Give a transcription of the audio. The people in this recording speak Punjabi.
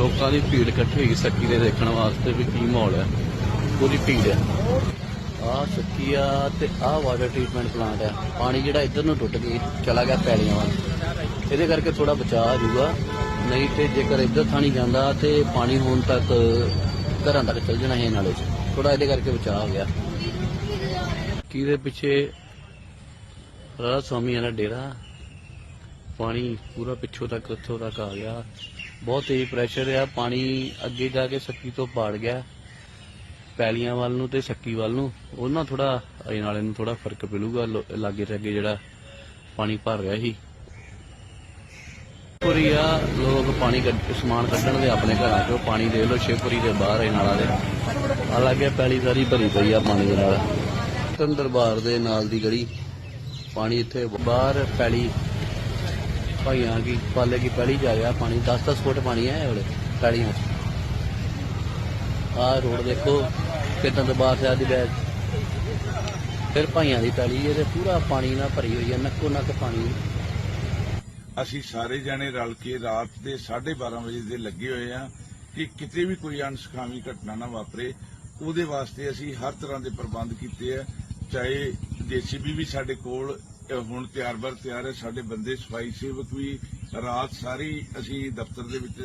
ਲੋਕਾਂ ਦੀ ਭੀੜ ਇਕੱਠੀ ਹੋਈ, ਸੱਕੀ ਦੇ ਦੇਖਣ ਵਾਸਤੇ ਵੀ ਕੀ ਮਾਹੌਲ ਹੈ? ਪੂਰੀ ਭੀੜ ਹੈ। ਆਹ ਸੱਕੀ ਆ ਤੇ ਆਹ ਵਾਟਰ ਟ੍ਰੀਟਮੈਂਟ ਪਲਾਂਟ ਹੈ। ਪਾਣੀ ਜਿਹੜਾ ਇੱਧਰ ਨੂੰ ਟੁੱਟ ਕੇ ਚਲਾ ਗਿਆ ਪੈਲੀਆਂ ਵੱਲ। ਇਹਦੇ ਕਰਕੇ ਥੋੜਾ ਬਚਾਅ ਆ ਜਾਊਗਾ ਨਹੀਂ ਤੇ ਜੇਕਰ ਇੱਧਰ ਥਾਣੀ ਜਾਂਦਾ ਤੇ ਪਾਣੀ ਹੋਣ ਤੱਕ ਘਰਾਂ ਤੱਕ ਚੱਲ ਜਾਣਾ ਇਹ ਨਾਲੇ 'ਚ। ਥੋੜਾ ਇਹਦੇ ਕਰਕੇ ਬਚਾਅ ਹੋ ਗਿਆ। ਕੀ ਦੇ ਪਿੱਛੇ ਰਾਧਾ ਸਵਾਮੀ ਵਾਲਾ ਡੇਰਾ? ਪਾਣੀ ਪੂਰਾ ਪਿੱਛੋਂ ਤੱਕ, ਉੱਥੋਂ ਤੱਕ ਆ ਗਿਆ। ਬਹੁਤ ਤੇਜ਼ ਪ੍ਰੈਸ਼ਰ ਆ, ਪਾਣੀ ਅੱਗੇ ਜਾ ਕੇ ਸੱਕੀ ਤੋਂ ਪਾੜ ਗਿਆ। ਪੈਲੀਆਂ ਵੱਲ ਨੂੰ ਤੇ ਸੱਕੀ ਵੱਲ ਨੂੰ, ਉਹਨਾਂ ਥੋੜਾ ਇਹ ਨਾਲੇ ਨੂੰ ਥੋੜਾ ਫ਼ਰਕ ਪਿਲੂਗਾ ਲਾਗੇ ਤੇ ਜਿਹੜਾ ਪਾਣੀ ਭਰ ਰਿਹਾ ਸੀ। ਪੁਰੀ ਆ, ਲੋਕ ਪਾਣੀ ਕੱਢ, ਸਮਾਨ ਕੱਢਣ ਦੇ ਆਪਣੇ ਘਰਾਂ ਚੋਂ ਪਾਣੀ ਦੇ ਲੋ ਸ਼ਿਵਪੁਰੀ ਦੇ ਬਾਹਰ ਇਹ ਨਾਲਾ। ਦੇ ਆ ਲੱਗੇ ਪੈਲੀ ਸਾਰੀ ਭਰੀ ਪਈ ਆ ਪਾਣੀ ਦੇ ਨਾਲ। ਤਨ ਦਰਬਾਰ ਦੇ ਨਾਲ ਦੀ ਗਲੀ। ਪਾਣੀ ਇੱਥੇ ਬਾਹਰ ਪੈਲੀ ਭਾਈਆਂ ਕੀ ਪਾਲੇ ਕੀ ਪੈਲੀ ਜਾ ਰਿਹਾ, ਪਾਣੀ 10-10 ਫੁੱਟ ਪਾਣੀ ਹੈ ਇਹ ਵੇਲੇ ਪੈਲੀਆਂ ਰੋਡ ਦੇਖੋ ਕਿੰਨਾ ਦਰਬਾਰ ਸਾਹਿਬ ਦੀ ਬੈਗ ਫਿਰ ਭਾਈਆਂ ਦੀ ਪੈਲੀ, ਇਹਦੇ ਪੂਰਾ ਪਾਣੀ ਨਾਲ ਭਰੀ ਹੋਈ ਹੈ, ਨੱਕੋ ਨੱਕ ਪਾਣੀ। ਅਸੀਂ ਸਾਰੇ ਜਣੇ ਰਲ ਕੇ ਰਾਤ ਦੇ 12:30 ਵਜੇ ਦੇ ਲੱਗੇ ਹੋਏ ਆ ਕਿ ਕਿਤੇ ਵੀ ਕੋਈ ਅਣਸੁਖਾਵੀ ਘਟਨਾ ਨਾ ਵਾਪਰੇ। ਉਹਦੇ ਵਾਸਤੇ ਅਸੀਂ ਹਰ ਤਰ੍ਹਾਂ ਦੇ ਪ੍ਰਬੰਧ ਕੀਤੇ ਆ, ਚਾਹੇ ਜੀਸੀਬੀ ਵੀ ਸਾਡੇ ਕੋਲ ਹੁਣ ਤਿਆਰ ਬਰ ਤਿਆਰ ਹੈ, ਸਾਡੇ ਬੰਦੇ ਸਫ਼ਾਈ ਸੇਵਕ ਵੀ ਰਾਤ ਸਾਰੀ ਅਸੀਂ ਦਫ਼ਤਰ ਦੇ ਵਿੱਚ